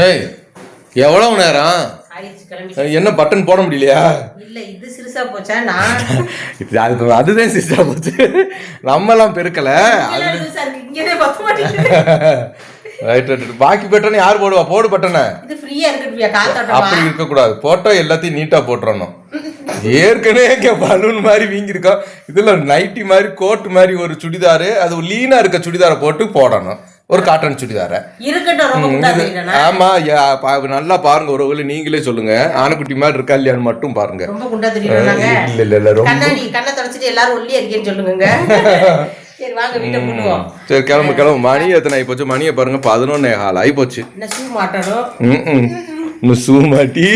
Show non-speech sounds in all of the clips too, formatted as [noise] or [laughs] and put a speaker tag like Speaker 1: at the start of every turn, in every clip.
Speaker 1: ஏய் எவ்வளவு நேரம்? என்ன பட்டன் போட முடியலையா?
Speaker 2: இல்ல இது சிறுசா போச்சா? நான்
Speaker 1: அது அதுதான் சிஸ்டா போச்சு. பெருக்கல.
Speaker 2: இருக்கு. இங்கேயே பத்த மாட்டேங்குது.
Speaker 1: ரைட் ரைட் பாக்கி பட்டனை யார் போடுவா? போடு பட்டனை. அப்படி இருக்கக்கூடாது. போட்டோ எல்லாத்தையும் நீட்டா போட்டுறணும். ஏற்கனவே இங்க பலூன் மாதிரி வீங்கிருக்கோம் இதுல நைட்டி மாதிரி கோட் மாதிரி ஒரு சுடிதாரு அது லீனா இருக்க சுடிதாரை போட்டு போடணும். ஒரு காட்டன் சுடிதாரை. ஆமா நல்லா பாருங்க வேளை நீங்களே சொல்லுங்க. ஆனைக்குட்டி மாதிரி இருக்கா இல்லையான்னு மட்டும் பாருங்க. இல்ல இல்ல இல்ல ரொம்ப
Speaker 2: கண்ணை தொடச்சிட்டு எல்லாரும் ஒல்லியா இருக்கேன்னு சொல்லுங்க [laughs] சரி
Speaker 1: கிளம்பு கிளம்பு. மணி எத்தனை ஆகி போச்சு மணியை பாருங்க பதினொன்னே கால் ஆகி போச்சு
Speaker 2: ஷூ
Speaker 1: மாட்டி.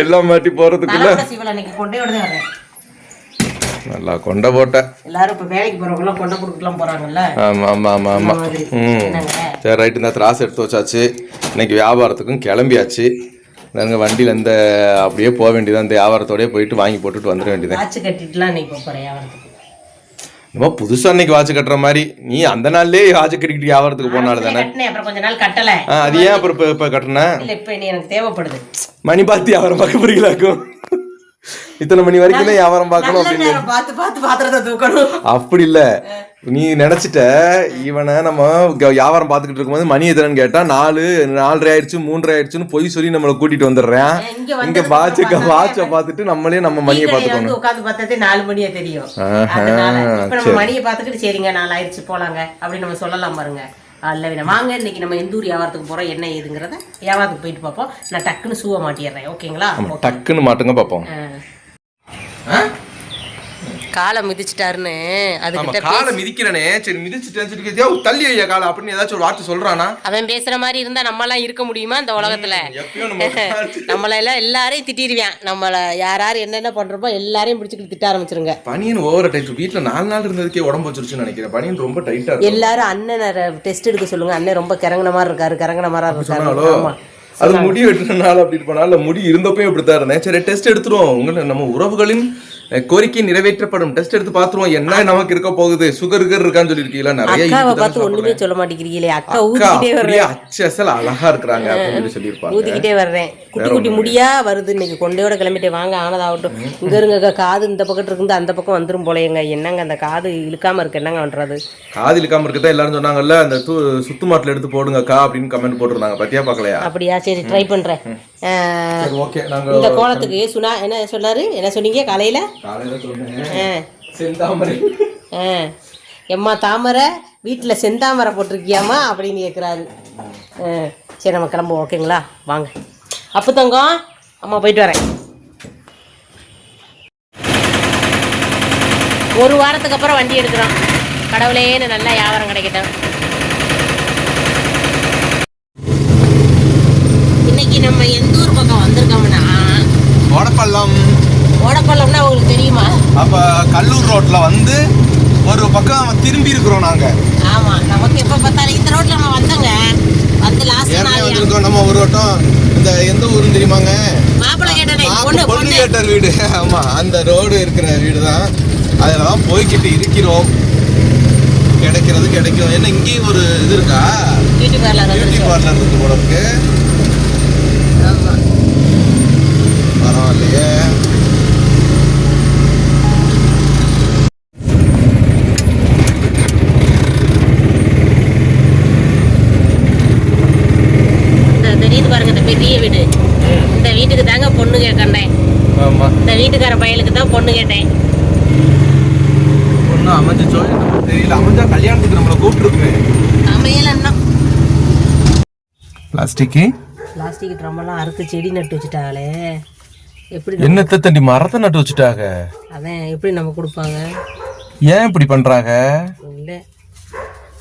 Speaker 1: எல்லாம் மாட்டி போறதுக்குள்ள
Speaker 2: தலைமுறை சிவல் அன்னைக்கு கொண்டே விட வரேன்
Speaker 1: நல்லா கொண்ட போட்ட.
Speaker 2: எல்லாரும் இப்ப வேலைக்கு போறவங்க எல்லாம் கொண்டை கொடுக்கலாம் போறாங்கல்ல?
Speaker 1: ஆமா ஆமா ஆமா ஆமா.
Speaker 2: அந்த மாதிரி.
Speaker 1: ம். சரி ரைட்டு இந்த திராசை எடுத்து வச்சாச்சு. இன்னைக்கு வியாபாரத்துக்கும் கிளம்பியாச்சு. நாங்கள் வண்டியில் இந்த அப்படியே போக வேண்டியதான் இந்த வியாபாரத்தோடயே போயிட்டு வாங்கி போட்டுட்டு வந்துட வேண்டியதான்
Speaker 2: வாட்ச் கட்டிட்டுலாம் இன்னைக்கு போக போறேன் வியாபாரத்துக்கு.
Speaker 1: நம்ம புதுசாக இன்னைக்கு வாட்ச் கட்டுற மாதிரி. நீ அந்த நாள்லயே வாட்ச் கட்டிக்கிட்டு வியாபாரத்துக்கு போனால தானே?
Speaker 2: கட்டினேன். அப்புறம் கொஞ்ச நாள் கட்டல.
Speaker 1: அது ஏன் அப்புறம் இப்போ இப்போ கட்டின?
Speaker 2: இல்ல இப்ப எனக்கு தேவைப்படுது.
Speaker 1: மணி பார்த்து வியாபாரம் பார்க்க போறீங்களாக்கும்? இத்தனை மணி வரைக்கும் தான் வியாபாரம் பார்க்கணும் அப்படின்னு
Speaker 2: பார்த்து பார்த்து பாத்திரத்தை தூக்கணும்.
Speaker 1: அப்படி இல்ல. நீ நினைச்சிட்ட இவனை நம்ம வியாபாரம் பார்த்துக்கிட்டு இருக்கும்போது மணி எத்தனைன்னு கேட்டா நாலு நாலரை ஆயிடுச்சு மூன்றரை ஆயிடுச்சுன்னு பொய் சொல்லி நம்மளை கூட்டிட்டு வந்துடுறேன்.
Speaker 2: இங்க
Speaker 1: வாட்ச வாட்சை பார்த்துட்டு நம்மளே நம்ம மணியை பார்த்துக்கணும்.
Speaker 2: வந்து உட்கார்ந்து பார்த்ததே நாலு மணியே தெரியும். நம்ம. மணியை பார்த்துக்கிட்டு சரிங்க நாலு ஆயிடுச்சு போலாங்க அப்படின்னு நம்ம சொல்லலாம் பாருங்க. அல்ல வினா வாங்க இன்னைக்கு நம்ம எந்த ஊர் வியாபாரத்துக்கு போறோம் என்ன ஏதுங்கிறத வியாபாரத்துக்கு போயிட்டு பார்ப்போம். நான் டக்குன்னு சூவை மாட்டிடுறேன் ஓகேங்களா?
Speaker 1: டக்குன்னு மாட்டுங்க பார்ப்போம்.
Speaker 2: காலை மிதிச்சிட்டாருன்னு அதுகிட்ட
Speaker 1: காலை மிதிக்கிறனே. சரி மிதிச்சுட்டு தள்ளி ஐயா காலை அப்படின்னு ஏதாச்சும் ஒரு வார்த்தை சொல்றானா?
Speaker 2: அவன் பேசுற மாதிரி இருந்தா நம்ம எல்லாம் இருக்க முடியுமா இந்த உலகத்துல? [laughs] நம்மள எல்லாம் எல்லாரையும் திட்டிடுவேன். நம்மள யார் யார் என்னென்ன பண்றப்போ எல்லாரையும் பிடிச்சிக்கிட்டு திட்ட ஆரம்பிச்சிருங்க.
Speaker 1: பனியன் ஓவர டைட் வீட்டுல நாலு நாள் இருந்ததுக்கே உடம்பு வச்சிருச்சுன்னு நினைக்கிறேன். பனியன் ரொம்ப டைட்டா
Speaker 2: எல்லாரும் அண்ணனை டெஸ்ட் எடுக்க சொல்லுங்க. அண்ணன் ரொம்ப கிறங்கின மாதிரி இருக்காரு கிறங்கின மாதிரி இருக்காரு.
Speaker 1: அது முடி வெட்டினால அப்படி இருப்பானா? இல்ல முடி இருந்தப்பயும் இப்படித்தான் இருந்தேன். சரி டெஸ்ட் எடுத்துருவோம். உங்களை நம்ம உறவுகளின் கோரிக்கை நிறைவேற்றப்படும். டெஸ்ட் எடுத்து பாத்துருவோம் என்ன நமக்கு இருக்க போகுது? சுகர் இருக்கர் இருக்கான்னு சொல்லிருக்கீங்களா நிறைய
Speaker 2: பார்த்து. ஒண்ணுமே சொல்ல மாட்டேங்கிறீங்களே. அக்கா ஊதிக்கிட்டே
Speaker 1: அப்படியே
Speaker 2: வர்றேன்.
Speaker 1: அச்சசல் அழகா இருக்கிறாங்க அப்படின்னு சொல்லி சொல்லியிருப்பாங்க.
Speaker 2: ஊதிக்கிட்டே வர்றேன். குட்டி குட்டி முடியா வருது. இன்னைக்கு கொண்டையோட கிளம்பிட்டே வாங்க ஆனதாகட்டும். இங்க இருங்க காது இந்த பக்கம் இருந்து அந்த பக்கம் வந்துரும் போலயேங்க. என்னங்க அந்த காது இழுக்காம இருக்கு? என்னங்க பண்றது?
Speaker 1: காது இழுக்காம இருக்கதான் எல்லாரும் சொன்னாங்கல்ல அந்த சுத்து மாட்டுல எடுத்து போடுங்கக்கா அப்படின்னு கமெண்ட் போட்டிருந்தாங்க. பத்தியா பாக்கலையா
Speaker 2: அப்படியா? சரி ட்ரை பண்றேன். இந்த கோலத்துக்கு சுனா என்ன சொன்னாரு? என்ன சொன்னீங்க காலையில. எம்மா தாமரை வீட்டில் செந்தாமரை போட்டிருக்கியாம்மா அப்படின்னு கேட்குறாரு சரி நம்ம கிளம்புவோம். ஓகேங்களா? வாங்க. அப்போ தங்கம் அம்மா போயிட்டு வரேன். ஒரு வாரத்துக்கு அப்புறம் வண்டி எடுக்கிறோம் கடவுளேன்னு நல்லா வியாபாரம் கிடைக்கட்டும் இன்னைக்கு நம்ம எந்த ஊர் பக்கம் வந்திருக்கோம்னா?
Speaker 1: ஓடப்பள்ளம்.
Speaker 2: ஓடப்பள்ளம்னா உங்களுக்கு தெரியுமா?
Speaker 1: அப்ப கல்லூர் ரோட்ல வந்து ஒரு பக்கம் திரும்பி இருக்கிறோம் நாங்க.
Speaker 2: ஆமா நமக்கு எப்ப பார்த்தாலும் இந்த ரோட்ல நம்ம வந்தோங்க. வந்து லாஸ்ட் நாள்
Speaker 1: வந்திருக்கோம் நம்ம ஒரு வட்டம். இந்த எந்த ஊருன்னு தெரியுமாங்க?
Speaker 2: மாப்பிள்ளை கேட்டனே பொண்ணு
Speaker 1: கேட்டர் வீடு. ஆமா அந்த ரோடு இருக்கிற வீடு தான் அதில் தான் போய்கிட்டு இருக்கிறோம். கிடைக்கிறது கிடைக்கும். என்ன இங்கேயும் ஒரு இது இருக்கா?
Speaker 2: பியூட்டி பார்லர்
Speaker 1: பியூட்டி பார்லர் இருக்கு. போல இருக்கு
Speaker 2: ஆமா
Speaker 1: பரவாயில்லையே
Speaker 2: இந்த தெரியுது பாருங்க இந்த பெரிய வீடு இந்த வீட்டுக்கு தாங்க பொண்ணு கேட்கண்டேன் இந்த வீட்டுக்கார பையலுக்கு தான் பொண்ணு கேட்டேன்.
Speaker 1: ஒன்றும் அமைஞ்சிச்சோ தெரியல அமைஞ்சா கல்யாணத்துக்கு நம்மளை கூப்பிட்டுருக்குமே
Speaker 2: அமையல அண்ணன்
Speaker 1: பிளாஸ்டிக்கு?
Speaker 2: பிளாஸ்டிக் ட்ரம்மெல்லாம் அறுத்து செடி நட்டு வச்சுட்டாங்களே எப்படி
Speaker 1: என்னத்தை தண்டி மரத்தை நட்டு வச்சுட்டாங்க?
Speaker 2: அதான் எப்படி நம்ம கொடுப்பாங்க?
Speaker 1: ஏன் இப்படி பண்றாங்க?
Speaker 2: இல்லை.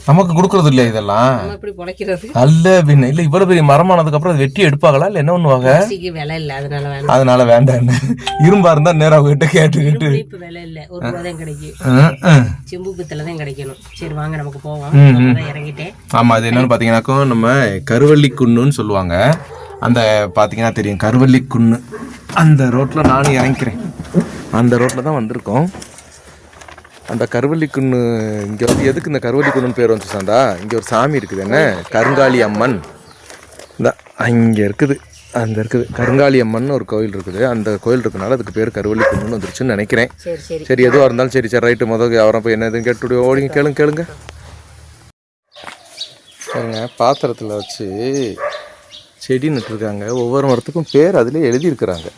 Speaker 1: நமக்கு கொடுக்கறது இல்லையா இதெல்லாம்?
Speaker 2: நம்ம எப்படி பிழைக்கிறது?
Speaker 1: அல்ல பின்ன இல்ல இவ்வளவு பெரிய மரமானதுக்கு அப்புறம் வெட்டி எடுப்பாங்களா? இல்ல என்ன பண்ணுவாங்க
Speaker 2: விலை இல்லை அதனால
Speaker 1: வேண்டாம் இரும்பா இருந்தா நேரா கிட்ட கேட்டுக்கிட்டு
Speaker 2: இப்போ விலை இல்லை. ஒரு ரூபா தான் கிடைக்கும். செம்பு தான் கிடைக்கணும். சரி வாங்க நமக்கு போவோம். இறங்கிட்டேன்.
Speaker 1: ஆமா அது என்னன்னு பாத்தீங்கன்னாக்கோ நம்ம கருவள்ளி குன்னுன்னு சொல்லுவாங்க. அந்த பாத்தீங்கன்னா தெரியும் கருவள்ளி குன்னு. அந்த ரோட்ல நானும் இறங்கிக்கிறேன் அந்த ரோட்ல தான் வந்திருக்கோம். அந்த கருவள்ளி குன்னு இங்க வந்து எதுக்கு இந்த கருவள்ளி குன்னுன்னு பேர் வந்துச்சு சாந்தா? இங்க ஒரு சாமி இருக்குது என்ன? கருங்காலி அம்மன். இந்த அங்கே இருக்குது அந்த இருக்குது. கருங்காலி அம்மன் ஒரு கோயில் இருக்குது. அந்த கோயில் இருக்கனால அதுக்கு பேர் கருவள்ளி குன்றுன்னு வந்துருச்சுன்னு நினைக்கிறேன்.
Speaker 2: சரி
Speaker 1: எதுவாக இருந்தாலும் சரி சரி ரைட்டு முதல் அவரை போய் என்ன எதுவும் கேட்டு ஓடிங்க கேளுங்க கேளுங்க. சரிங்க பாத்திரத்தில் வச்சு செடி நட்டுருக்காங்க. ஒவ்வொரு மரத்துக்கும் பேர் அதிலே எழுதியிருக்கிறாங்க.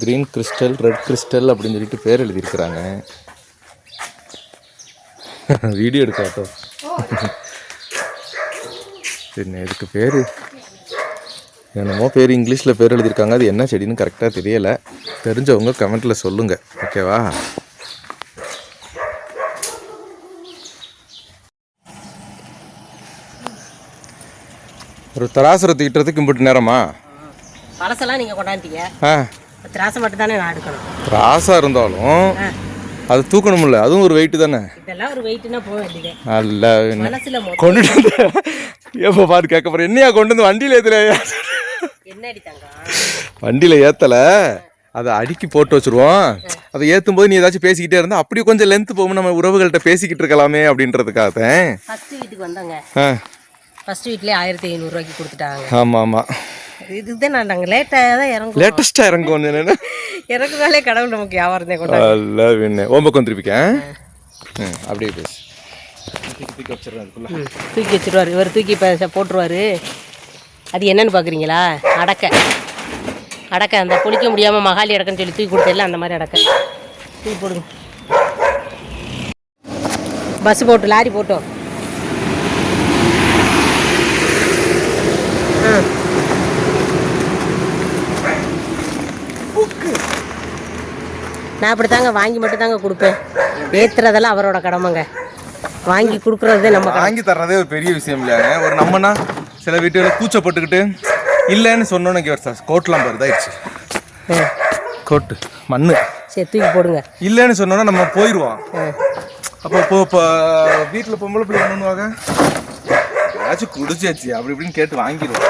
Speaker 1: க்ரீன் கிறிஸ்டல் ரெட் கிறிஸ்டல் அப்படின்னு சொல்லிட்டு பேர் எழுதியிருக்கிறாங்க. வீடியோ எடுக்காட்டோ என்ன இதுக்கு பேர் என்னமோ பேர் இங்கிலீஷில் பேர் எழுதியிருக்காங்க. அது என்ன செடின்னு கரெக்டாக தெரியலை. தெரிஞ்சவங்க கமெண்ட்டில் சொல்லுங்கள் ஓகேவா ஒரு தராசுரை தூக்கிட்டுறதுக்கு இம்பிட்டு நேரமா?
Speaker 2: பழசெல்லாம் நீங்கள் கொண்டாந்துட்டீங்க.
Speaker 1: ஆ.
Speaker 2: மட்டும் தானே நான் எடுக்கணும்.
Speaker 1: திராசாக இருந்தாலும். அது தூக்கணும்ல அதுவும் ஒரு வெயிட்டு தானே?
Speaker 2: இதெல்லாம் ஒரு வெயிட்னா போக வேண்டியதே.
Speaker 1: அல்ல
Speaker 2: மனசுல
Speaker 1: கொண்டுட்டு வந்து எப்போ பாரு கேட்க போகிறேன் என்னையா கொண்டு வந்து வண்டியில் ஏற்றல
Speaker 2: என்ன அடி தங்கம்?
Speaker 1: வண்டியில் ஏற்றலை அதை அடுக்கி போட்டு வச்சுருவோம். அதை ஏற்றும் போது நீ ஏதாச்சும் பேசிக்கிட்டே இருந்தால் அப்படியே கொஞ்சம் லென்த் போகும் நம்ம உறவுகள்கிட்ட பேசிக்கிட்டு இருக்கலாமே அப்படின்றதுக்காக.
Speaker 2: ஃபஸ்ட்டு வீட்டுக்கு வந்தாங்க.
Speaker 1: ஆ.
Speaker 2: ஃபஸ்ட்டு வீட்லேயே ஆயிரத்தி ஐநூறுரூவாய்க்கு கொடுத்துட்டாங்க.
Speaker 1: ஆமாம் ஆமாம்
Speaker 2: இதுதான் நான் நாங்கள் லேட்டாக தான் இறங்குவோம்.
Speaker 1: லேட்டஸ்ட்டாக இறங்கும் கொஞ்சம் என்ன
Speaker 2: இறக்குனாலே கடவுள் நமக்கு வியாபாரம் தான் கொண்டாங்க
Speaker 1: அல்ல பின்ன ஓம்பக்கு வந்துருப்பிக்கேன் ம் அப்படியே பேசு. தூக்கி வச்சிடுறேன் அதுக்குள்ள
Speaker 2: தூக்கி வச்சிருவாரு. இவர் தூக்கி போட்டுருவாரு. அது என்னன்னு பார்க்குறீங்களா அடக்கை. அடக்கை. அந்த குளிக்க முடியாமல் மகாலி அடக்கன்னு சொல்லி தூக்கி கொடுத்ததில்ல அந்த மாதிரி அடக்கை. தூக்கி போடுங்க. பஸ் போட்டு லாரி போட்டோம். ஆ. நான் அப்படி தாங்க வாங்கி மட்டும் தாங்க கொடுப்பேன். ஏற்றுறதெல்லாம் அவரோட கடமைங்க. வாங்கி கொடுக்குறது நம்ம
Speaker 1: வாங்கி தர்றதே ஒரு பெரிய விஷயம் இல்லையாங்க ஒரு நம்மனா சில வீட்டுகளில் கூச்சப்பட்டுக்கிட்டு இல்லைன்னு சொன்னோன்னு சார் கோட்லாம் வருதாயிடுச்சு
Speaker 2: ஆ,
Speaker 1: கோட்டு மண்ணு.
Speaker 2: சரி தூக்கி போடுங்க.
Speaker 1: இல்லைன்னு சொன்னோன்னா நம்ம போயிடுவோம் அப்போ இப்போ இப்போ வீட்டில் பொம்பளை பிள்ளை பண்ணுவாங்க ஏதாச்சும் குடிச்சாச்சு அப்படி இப்படின்னு கேட்டு வாங்கிடுவோம்.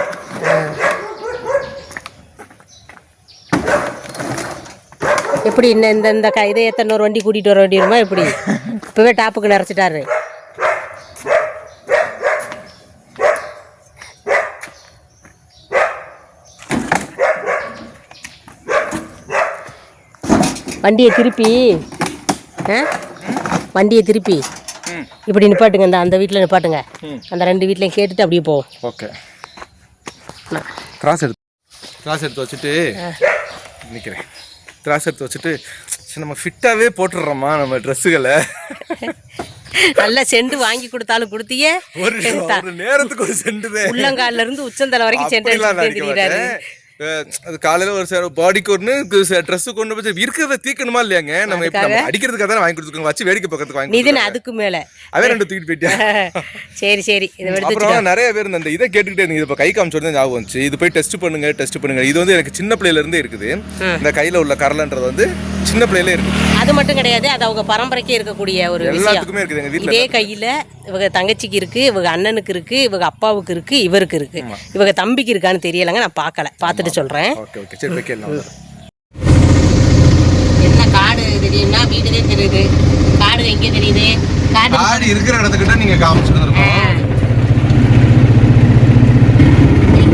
Speaker 2: எப்படி இந்த இந்த இந்த க இதை எத்தனை ஒரு வண்டி கூட்டிகிட்டு வர வேண்டியிருமா எப்படி? இப்போவே டாப்புக்கு நிறச்சிட்டாரு வண்டியை திருப்பி ஆ? வண்டியை திருப்பி. இப்படி நிப்பாட்டுங்க இந்த அந்த வீட்டில் நிப்பாட்டுங்க. அந்த ரெண்டு வீட்லையும் கேட்டுட்டு அப்படியே போவோம்
Speaker 1: ஓகே. கிராஸ் எடுத்து கிராஸ் எடுத்து வச்சுட்டு நிற்கிறேன் கிராஸ் எடுத்து வச்சுட்டு சரி நம்ம ஃபிட்டாகவே போட்டுடுறோமா நம்ம ட்ரெஸ்ஸுகளை
Speaker 2: நல்லா செண்டு வாங்கி கொடுத்தாலும் கொடுத்தியே
Speaker 1: ஒரு நேரத்துக்கு ஒரு செண்டுதே
Speaker 2: உள்ளங்கால்ல இருந்து உச்சந்தலை வரைக்கும் செண்டு திரியிறாரு.
Speaker 1: அது காலையில ஒரு சார் பாடிக்கு ஒன்று ட்ரெஸ் கொண்டு போய் இருக்கிறத தீக்கணுமா இல்லையாங்க? நம்ம அடிக்கிறதுக்காக தான் வாங்கி கொடுத்துருக்கோம். வச்சு வேடிக்கை பக்கத்துக்கு வாங்கி
Speaker 2: நிதின் அதுக்கு மேல.
Speaker 1: அவன் ரெண்டு தூக்கிட்டு போயிட்டேன் [laughs]
Speaker 2: சரி சரி.
Speaker 1: அப்புறம் நிறைய பேர் இந்த இதை கேட்டுக்கிட்டே இருந்தீங்க. இப்போ கை காமிச்சோட ஞாபகம் வந்துச்சு. இது போய் டெஸ்ட் பண்ணுங்க டெஸ்ட் பண்ணுங்க. இது வந்து எனக்கு சின்ன பிள்ளையில இருந்தே இருக்குது. இந்த கையில உள்ள கரலன்றது வந்து சின்ன பிள்ளையில இருக்குது
Speaker 2: அது மட்டும் கிடையாது. அது அவங்க பரம்பரைக்கே இருக்கக்கூடிய ஒரு
Speaker 1: எல்லாத்துக்குமே இருக்குது எங்க வீட்ல
Speaker 2: இதே கையில இவங்க தங்கச்சிக்கு இருக்கு இவங்க அண்ணனுக்கு இருக்கு இவங்க அப்பாவுக்கு இருக்கு இவருக்கு இருக்கு. இவங்க தம்பிக்கு இருக்கான்னு தெரியலங்க. நான் பார்க்கல. பார்த்துட்டு சொல்றேன்.
Speaker 1: Okay okay. சரி போய் கேள்வி
Speaker 2: என்ன காடு தெரியும்னா வீடுதே தெரியுது. காடு எங்கே தெரியுது? காடு
Speaker 1: ஆடி இருக்கிற இடத்துக்கிட்ட நீங்க காமிச்சிட்டு இருக்கோம்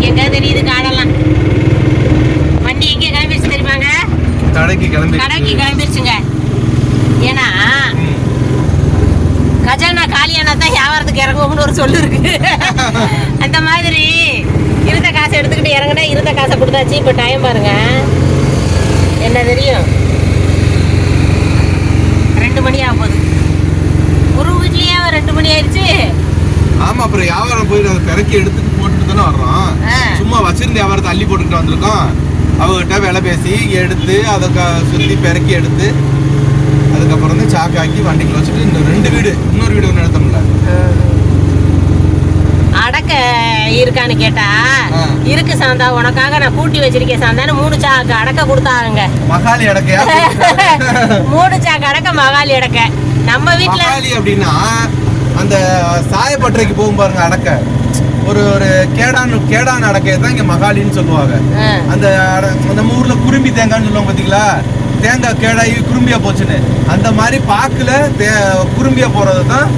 Speaker 2: எங்க தெரியுது காடெல்லாம்? வண்டி எங்கே கிளம்பிடுச்சு தெரியுமாங்க?
Speaker 1: கடைக்கு கிளம்பி
Speaker 2: கடைக்கு கிளம்பிடுச்சுங்க. ஏன்னா கஜானா காலியானா தான் வியாபாரத்துக்கு இறங்குவோம்னு ஒரு சொல்லு இருக்கு. அந்த மாதிரி இருந்த காசை எடுத்துக்கிட்டு இறங்குனா இருந்த காசை கொடுத்தாச்சு. இப்போ டைம் பாருங்க. என்ன தெரியும்? ரெண்டு மணி ஆக போகுது. ஒரு வீட்லயே ரெண்டு மணி ஆயிடுச்சு.
Speaker 1: ஆமா அப்புறம் வியாபாரம் போய் அதை பிறக்கி எடுத்துட்டு போட்டுட்டு தானே வர்றோம். சும்மா வச்சிருந்த வியாபாரத்தை அள்ளி போட்டுக்கிட்டு வந்திருக்கோம். அவங்ககிட்ட விலை பேசி எடுத்து அதை சுத்தி பிறக்கி எடுத்து அதுக்கப்புறம் தான் சாக்காக்கி வண்டிக்குள்ள வச்சுட்டு இந்த ரெண்டு வீடு. இன்னொரு வீடு ஒன்று எடுத்தோம்ல
Speaker 2: அடக்க இருக்கான்னு கேட்டா. இருக்கு சாந்தா உனக்காக நான் கூட்டி வச்சிருக்கேன் சாந்தான்னு மூணு சாக்கு அடக்க கொடுத்தாங்க.
Speaker 1: மகாலி அடக்கையா? [laughs]
Speaker 2: மூணு சாக்கு அடக்க மகாலி அடக்க. நம்ம வீட்ல
Speaker 1: மகாலி அப்படின்னா அந்த சாயப்பட்டறைக்கு போகும் பாருங்க அடக்க. ஒரு ஒரு கேடான் கேடான் அடக்கையை தான் இங்க மகாலின்னு சொல்லுவாங்க. அந்த நம்ம ஊர்ல குரும்பி தேங்காய்னு சொல்லுவாங்க பாத்தீங்களா? தேங்காய் கேடாகி குரும்பியா போச்சுன்னு. அந்த மாதிரி பாக்குல தே குரும்பியா போறது தான்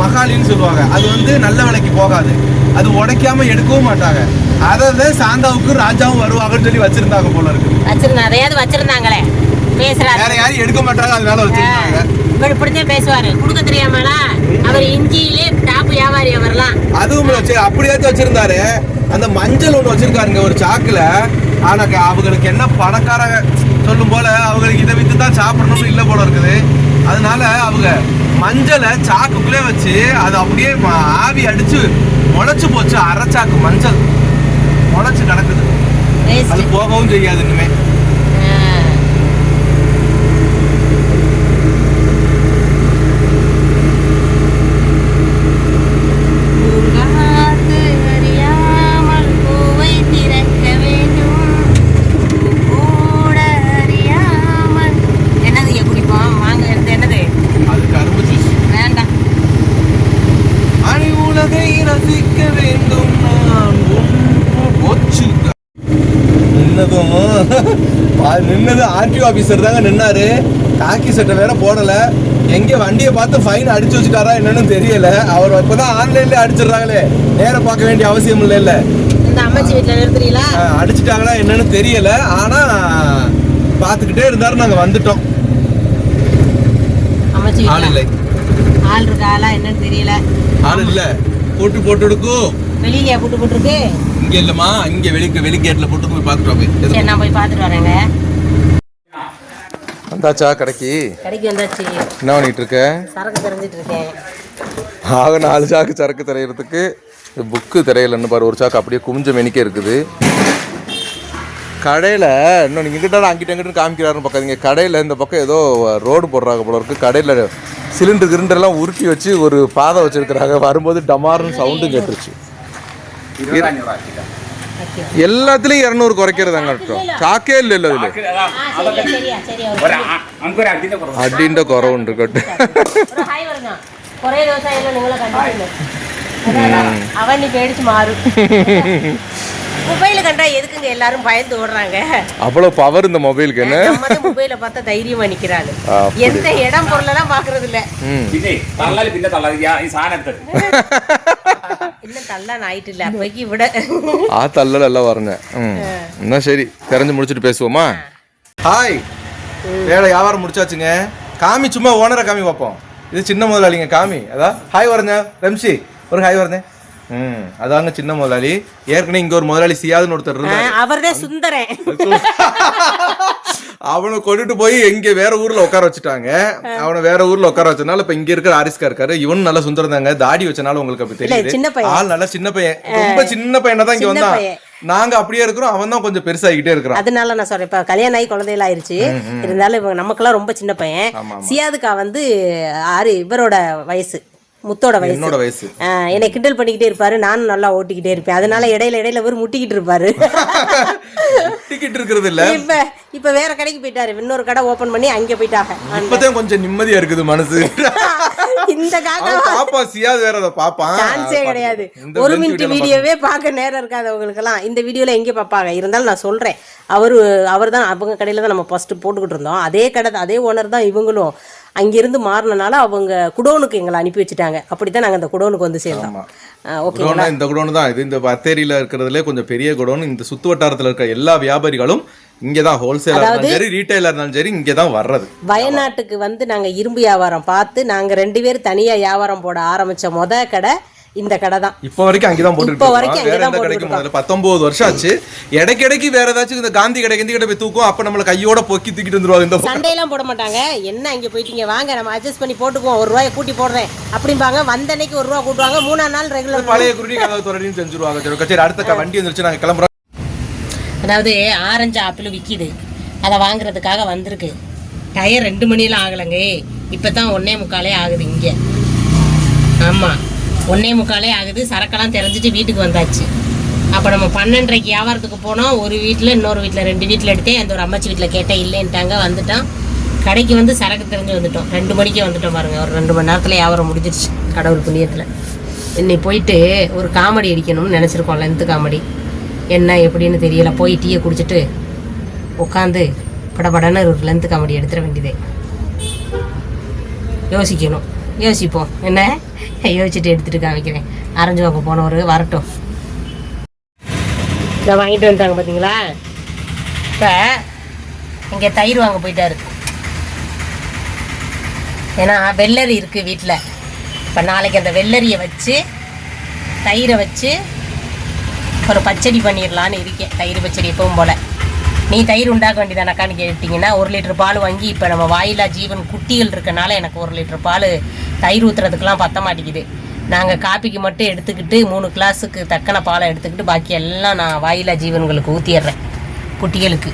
Speaker 1: மகாலின்னு சொல்லுவாங்க. அது வந்து நல்ல விலைக்கு போகாது. அது உடைக்காம எடுக்கவும் மாட்டாங்க. அதை சாந்தாவுக்கு ராஜாவும் வருவாங்கன்னு சொல்லி வச்சிருந்தாங்க போல இருக்கு.
Speaker 2: வச்சிருந்தா அதையாவது வச்சிருந்தாங்களே. பேசுறாரு.
Speaker 1: வேற யாரும் எடுக்க மாட்டாங்க அதனால வச்சிருந்தாங்க.
Speaker 2: இவர் இப்படித்தான் பேசுவாரு. கொடுக்க தெரியாமலா? அவர் இஞ்சியிலே டாப் வியாபாரி அவர்லாம்.
Speaker 1: அதுவும் வச்சு அப்படியாச்சும் வச்சிருந்தாரு. அந்த மஞ்சள் ஒண்ணு வச்சிருக்காருங்க ஒரு சாக்குல. ஆனா க- அவங்களுக்கு என்ன பணக்காரங்க சொல்லும் போல அவங்களுக்கு இதை வித்து தான் சாப்பிடணும்னு இல்லை போல இருக்குது. அதனால அவங்க மஞ்சளை சாக்குக்குள்ளே வச்சு அதை அப்படியே ஆவி அடிச்சு முளைச்சு போச்சு அரை சாக்கு மஞ்சள். முளைச்சு கிடக்குது. அது போகவும் செய்யாது இனிமே
Speaker 2: பூங்காத்து அறியாமல் பூவை திறக்க வேண்டும் பூ கூட அறியாமல் என்னது இங்க குடிப்போம் வாங்க இது என்னது
Speaker 1: அது கரும்பு ஜூஸ்
Speaker 2: வேண்டாம்
Speaker 1: அணி உலகை ரசிக்க வேண்டும் நான் ஒன்று போச்சு நின்னதும் பா- நின்னது ஆர்டிஓ ஆபீசர் தாங்க நின்னாரு. காக்கி சட்டை வேற போடல. எங்க வண்டியை பார்த்து ஃபைன் அடிச்சு வச்சுட்டாரா என்னன்னு தெரியல. அவர் இப்பதான் ஆன்லைன்ல அடிச்சிடுறாங்களே. நேரா பார்க்க வேண்டிய அவசியம்
Speaker 2: நிறுத்துறீங்களா
Speaker 1: அஹ் அடிச்சிட்டாங்களா என்னன்னு தெரியல. ஆனா பார்த்துக்கிட்டே இருந்தாரு நாங்க வந்துட்டோம். ஆள் இல்லை.
Speaker 2: ஆள் இருக்கா என்னன்னு தெரியல.
Speaker 1: ஆள் இல்ல. போட்டு போட்டு எடுக்கும்
Speaker 2: வெளியிலயா போட்டு போட்டுருக்கு?
Speaker 1: இங்க இல்லம்மா. இங்க வெளி வெளி கேட்ல போட்டு போய் பார்த்துட்டு போய்
Speaker 2: சரி நான் போய் பார்த்துட்டு வரேங்க.
Speaker 1: வந்தாச்சா கடைக்கு?
Speaker 2: கடைக்கு வந்தாச்சு.
Speaker 1: என்ன பண்ணிட்டு இருக்க?
Speaker 2: சரக்கு தெரிஞ்சிட்டு இருக்கேன்.
Speaker 1: ஆக நாலு சாக்கு சரக்கு திரையிறதுக்கு புக்கு திரையிலன்னு பாரு ஒரு சாக்கு அப்படியே குமிஞ்ச மெனிக்க இருக்குது. கடையில் இன்னும் நீங்கள் இங்கிட்ட அங்கிட்ட அங்கிட்ட காமிக்கிறாருன்னு பார்க்காதீங்க. கடையில் இந்த பக்கம் ஏதோ ரோடு போடுறாங்க போல இருக்கு. கடையில் சிலிண்டர் கிரிண்டர்லாம் உருட்டி வச்சு ஒரு பாதை வச்சிருக்கிறாங்க. வரும்போது டமார்னு சவுண்டும் கேட்டுருச்சு. எல்லாத்துலயும் இரநூறு குறைக்கிறதாங்க
Speaker 2: ചാക്കേ ഇല്ലല്ലോ അതില് അടിന്റെ കുറവുണ്ട് കേട്ടോ അവൻ പേടിച്ച് മാറും மொபைல கண்டா எதுக்குங்க எல்லாரும் பயந்து ஓடுறாங்க?
Speaker 1: அவ்வளவு பவர் இந்த மொபைலுக்கு என்ன?
Speaker 2: மொபைல பார்த்தா தைரியமா
Speaker 1: நிக்கிறாரு
Speaker 2: எந்த [laughs]
Speaker 3: പിന്നെ തള്ളാല് പിന്നെ തള്ളാല് ഈ- ഈ സാധനം എടുത്തത്
Speaker 2: இன்னும் தள்ளான் ஆயிட்டு இல்ல அப்போக்கி விட
Speaker 1: ஆ தள்ளல எல்லாம் வரங்க ம் என்ன சரி தெரிஞ்சு முடிச்சுட்டு பேசுவோமா ஹாய் வேலை வியாபாரம் முடிச்சாச்சுங்க காமி சும்மா ஓனரை காமி பார்ப்போம் இது சின்ன முதலாளிங்க காமி அதான் ஹாய் வரங்க ரெம்சி ஒரு ஹாய் வரங்க ம் அதாங்க சின்ன முதலாளி ஏற்கனவே இங்க ஒரு முதலாளி சியாதுன்னு ஒருத்தர் இருந்தார்
Speaker 2: அவர்தான் சுந்தரன் [laughs]
Speaker 1: அவனை கொண்டுட்டு போய் எங்க வேற ஊர்ல உட்கார வச்சுட்டாங்க. அவனை வேற ஊர்ல உட்கார வச்சனால இப்ப இங்க இருக்கிற ஆரிஸ்கா இருக்காரு. இவன் நல்லா சுந்தரம் தாங்க. தாடி வச்சனால உங்களுக்கு அப்படி தெரியுது. ஆள் நல்லா சின்ன பையன். ரொம்ப சின்ன பையனா தான் இங்க வந்தான். நாங்க அப்படியே இருக்கிறோம். அவன் தான் கொஞ்சம் பெருசாகிட்டே இருக்கிறான்.
Speaker 2: அதனால நான் சொல்றேன். இப்ப கல்யாணம் ஆகி குழந்தைகள் ஆயிருச்சு. இருந்தாலும் இவங்க நமக்கெல்லாம் ரொம்ப சின்ன பையன். சியாதுக்கா வந்து ஆறு இவரோட வயசு. முத்தோட வயசு.
Speaker 1: என்னோட வயசு.
Speaker 2: ஆ, என்னை கிண்டல் பண்ணிக்கிட்டே இருப்பாரு. நானும் நல்லா ஓட்டிக்கிட்டே இருப்பேன். அதனால இடையில இடையில இவர் முட்டிக்கிட்டு இருப்பாரு.
Speaker 1: டிக்கெட் இருக்கிறது இல்ல.
Speaker 2: இப்ப இப்ப வேற கடைக்கு போயிட்டாரு. இன்னொரு கடை ஓபன் பண்ணி அங்க போயிட்டாங்க.
Speaker 1: இப்பதான் கொஞ்சம் நிம்மதியா இருக்குது மனசு. [laughs]
Speaker 2: இந்த காக்கா
Speaker 1: சியாது வேற அதை பாப்பான்.
Speaker 2: சான்ஸே கிடையாது. ஒரு மினிட் வீடியோவே பார்க்க நேரம் இருக்காது அவங்களுக்கெல்லாம். இந்த வீடியோல எங்கே பார்ப்பாங்க இருந்தாலும் நான் சொல்றேன். அவரு அவர் தான் அவங்க கடையில தான் நம்ம ஃபர்ஸ்ட் போட்டுக்கிட்டு இருந்தோம். அதே கடை தான், அதே ஓனர் தான் இவங்களும் அங்கிருந்து மாறினனால அவங்க குடோனுக்கு எங்களை அனுப்பி வச்சுட்டாங்க. அப்படித்தான் நாங்க அந்த குடோனுக்கு வந்து சேர்ந்தோம். ஓகே
Speaker 1: குடோனா இந்த குடோன் தான். இது இந்த பத்தேரியில இருக்கிறதுலே கொஞ்சம் பெரிய குடோன். இந்த சுத்து வட்டாரத்துல இருக்க எல்லா வியாபாரிகளும் இங்க தான் ஹோல்சேலா இருந்தாலும் சரி ரீட்டைலா இருந்தாலும் சரி இங்க தான் வர்றது.
Speaker 2: வயநாட்டுக்கு வந்து நாங்க இரும்பு வியாபாரம் பார்த்து நாங்க ரெண்டு பேரும் தனியா வியாபாரம் போட ஆரம்பிச்ச முத கடை இந்த கடை தான்.
Speaker 1: இப்போ வரைக்கும் அங்கதான் போட்டுட்டு
Speaker 2: இப்போ வரைக்கும்
Speaker 1: கடைக்கு
Speaker 2: போட்டுட்டு
Speaker 1: முதல்ல? பத்தொன்பது வருஷம் ஆச்சு இடைக்கிடைக்கு வேற ஏதாச்சும் இந்த காந்தி கடை கிந்தி கடை போய் தூக்கும். அப்ப நம்மள கையோட பொக்கி தூக்கிட்டு வந்துருவாங்க இந்த பக்கம்.
Speaker 2: சண்டையெல்லாம் போட மாட்டாங்க. என்ன அங்கே போயிட்டீங்க வாங்க நம்ம அட்ஜஸ்ட் பண்ணி போட்டுக்குவோம். ஒரு ரூபாயை கூட்டி போடுறேன் அப்படிம்பாங்க. வந்த அன்னைக்கு ஒரு ரூபா கூட்டுவாங்க. மூணாம் நாள் ரெகுலர்
Speaker 1: பழைய குருடி கதவு துறடின்னு செஞ்சுருவாங்க. சரி, அடுத்த வண்டி வந்துருச்சு நாங்க கிளம்புறோம்.
Speaker 2: அதாவது ஆரஞ்சு ஆப்பிள் விற்கிது அதை வாங்குறதுக்காக வந்திருக்கு. டயர் ரெண்டு மணியெல்லாம் ஆகலைங்க. இப்போ தான் ஒன்னே முக்காலே ஆகுது இங்கே. ஆமாம் ஒன்னே முக்காலே ஆகுது. சரக்கெல்லாம் தெரிஞ்சிட்டு வீட்டுக்கு வந்தாச்சு. அப்போ நம்ம பன்னெண்டரைக்கு வியாபாரத்துக்கு போனோம். ஒரு வீட்டில் இன்னொரு வீட்டில் ரெண்டு வீட்டில் எடுத்தேன். அந்த ஒரு அம்மாச்சி வீட்டில் கேட்டேன் இல்லைன்ட்டாங்க வந்துட்டோம் கடைக்கு வந்து சரக்கு தெரிஞ்சு வந்துட்டோம். ரெண்டு மணிக்கே வந்துட்டோம் பாருங்கள் ஒரு ரெண்டு மணி நேரத்தில் வியாபாரம் முடிஞ்சிருச்சு கடவுள் புண்ணியத்தில். இன்னைக்கு போயிட்டு ஒரு காமெடி அடிக்கணும்னு நினச்சிருக்கோம் லென்த்து காமெடி. என்ன எப்படின்னு தெரியல. போய் டீயை குடிச்சிட்டு உட்காந்து படபடன்னு ஒரு லென்த்து காமெடி எடுத்துட வேண்டியதே. யோசிக்கணும். யோசிப்போம். என்ன? யோசிச்சுட்டு எடுத்துட்டு காமிக்கிறேன் ஆரஞ்சு வாங்க போனவர் வரட்டும். இதை வாங்கிட்டு வந்துட்டாங்க பார்த்தீங்களா இப்போ இங்கே தயிர் வாங்க போயிட்டாரு. ஏன்னா வெள்ளரி இருக்குது வீட்டில் இப்போ நாளைக்கு அந்த வெள்ளரியை வச்சு தயிரை வச்சு ஒரு பச்சடி பண்ணிடலான்னு இருக்கேன். தயிர் பச்சடி எப்பவும் போல். நீ தயிர் உண்டாக்க வேண்டியதானக்கான்னு கேட்டிங்கன்னா ஒரு லிட்டர் பால் வாங்கி இப்போ நம்ம வாயிலா ஜீவன் குட்டிகள் இருக்கனால எனக்கு ஒரு லிட்டர் பால் தயிர் ஊற்றுறதுக்கெலாம் பத்த மாட்டேங்குது. நாங்கள் காப்பிக்கு மட்டும் எடுத்துக்கிட்டு மூணு கிளாஸுக்கு தக்கன பாலை எடுத்துக்கிட்டு பாக்கி எல்லாம் நான் வாயிலா ஜீவன்களுக்கு ஊற்றிடுறேன் குட்டிகளுக்கு.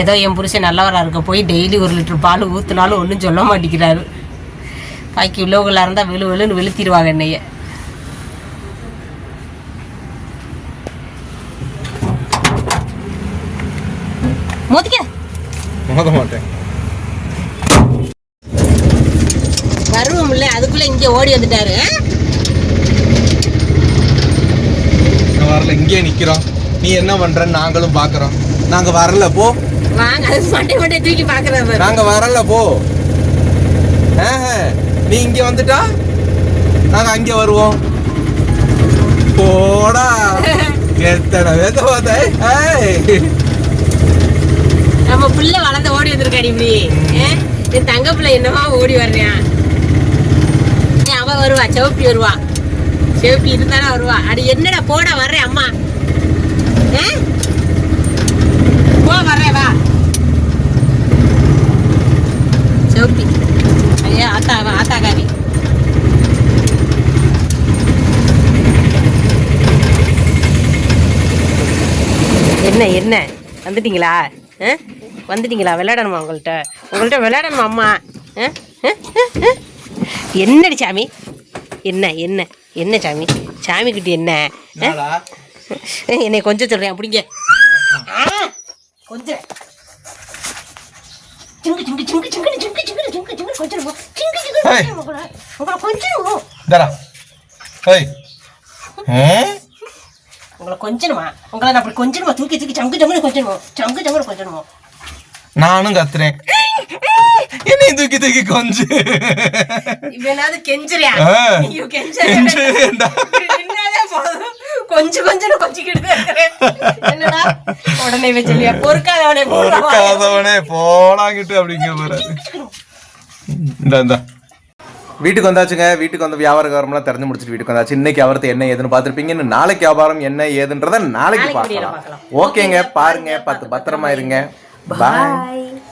Speaker 2: ஏதோ என் புருஷன் நல்லவராக இருக்க போய் டெய்லி ஒரு லிட்டர் பால் ஊற்றுனாலும் ஒன்றும் சொல்ல மாட்டேங்கிறாரு. பாக்கி உள்ளவங்களாக இருந்தால் வெளு வெளுன்னு வெளுத்திடுவாங்க என்னைய.
Speaker 1: மோத மாட்டேன்.
Speaker 2: வருவோம்ல அதுக்குள்ளே இங்கே ஓடி வந்துட்டாரு.
Speaker 1: வரல இங்கேயே நிக்கிறோம். நீ என்ன பண்றன்னு நாங்களும் பாக்குறோம். நாங்க வரல போ.
Speaker 2: வாங்க அது மண்டை மண்டை தூக்கி பார்க்குறாரு
Speaker 1: நாங்க வரல போ. நீ இங்க வந்துட்டா? நாங்க அங்க வருவோம். போடா. [laughs] எத்தனை வேத பார்த்தே
Speaker 2: நம்ம பிள்ளை வளர்ந்து ஓடி வந்திருக்காடி இப்படி. என் தங்க பிள்ளை என்னவா ஓடி வர்றேன் அவ வருவா செவப்பி வருவா. செவப்பி இருந்தாலும் வருவா. அடி என்னடா போடா வர்றேன் அம்மா? போ வர்றேன் வா. செவப்பி. ஐயா ஆத்தா ஆத்தா ஆத்தாக்காரி என்ன என்ன? வந்துட்டீங்களா? ஆ? வந்துட்டீங்களா? விளையாடணுமா உங்கள்கிட்ட உங்கள்கிட்ட விளையாடணுமா அம்மா? என்னடி சாமி? என்ன என்ன என்ன சாமி? சாமி குட்டி என்ன? என்னை கொஞ்சம் சொல்கிறேன் அப்படிங்க கொஞ்சம். உங்களை கொஞ்சணுமா? உங்களை அப்படி கொஞ்சணுமா? தூக்கி தூக்கி சங்கு சங்குன்னு கொஞ்சணுமோ? சங்கு சங்குன்னு கொஞ்சணுமோ?
Speaker 1: நானும் கத்துறேன். என்னையும் தூக்கி தூக்கி கொஞ்சு.
Speaker 2: இவனாவது கெஞ்சுறியா? கொஞ்சம் கொஞ்சம் கொஞ்சிக்கிட்டு என்னடா? உடனே வச்சிருவியா பொறுக்காதவனே
Speaker 1: பொறுக்காதவனே போடாங்கிட்டு அப்படிங்க போறாரு. இந்த இந்த. வீட்டுக்கு வந்தாச்சுங்க. வீட்டுக்கு வந்து வியாபாரக்காரம்லாம் திறந்து முடிச்சுட்டு வீட்டுக்கு வந்தாச்சு. இன்னைக்கு அவரத்து என்ன ஏதுன்னு பார்த்துருப்பீங்கன்னு நாளைக்கு வியாபாரம் என்ன ஏதுன்றத நாளைக்கு பார்க்கலாம். ஓகேங்க. பாருங்க. பார்த்து பத்திரமா இருங்க. Bye! Bye.